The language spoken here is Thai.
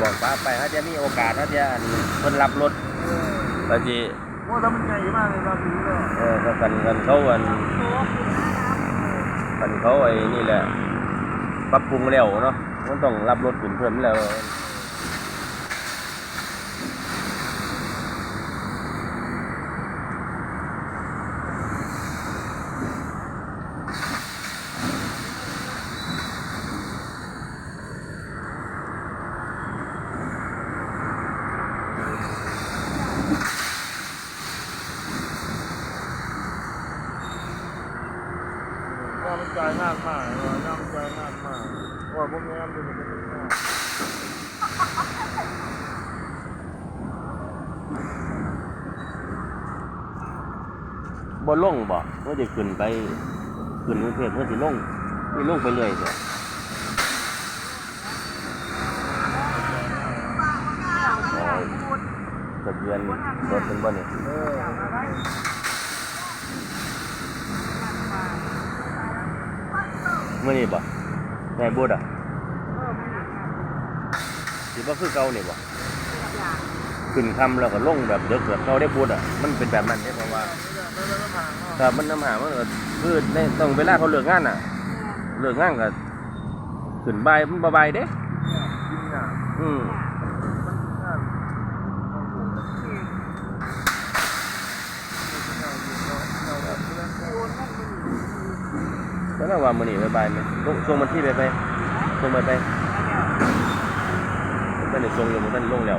บอกป้าไปถ้าจะมีโอกาสถ้าจะอันเพิ่นรับรถเออก็สิโอ้ถ้ามันใหญ่มากเลยเราถือเลยเออก็กันกันเขาอันกันเขาไอ้นี่แหละปรับปรุงแล้วเนาะมันต้องรับรถขึ้นเพิ่มแล้ว ย่า มันใจงานมากเลยย่ามันใจงานมากว่าพวกนี้มันเป็นแบบนี้บ่ลงบ่ว่าจะขึ้นไปขึ้นกรุงเทพเพื่อสิลงนี่ลงไปเรื่อยเถอะเอาทะเบียนรถเป็นบ่เนี่ยเออ เมื่อนี้บ่แม่บุตรอะสิบ่คือเก่านี่บ่ขึ้นคำแล้วก็ลงแบบเด็กแบบเขาได้บุตรอะ มันเป็นแบบนั้นเด้เพราะว่าไม่ได้ไม่ผ่านเนาะถ้ามันน้ำหามันก็คือในต้องเวลาเขาเลิกงานอะเลิกงานก็ขึ้นบ่ายมันบ่บ่ายเด้จริงอะอืม มันงานต้องอยู่เราเราเรา เราแล้วน่าว่ามื้อนี้บ่บ่ายไหมส่งส่งมันที่ไปไปส่งไปไปมันได้ส่งอยู่มันได้ลงแล้ว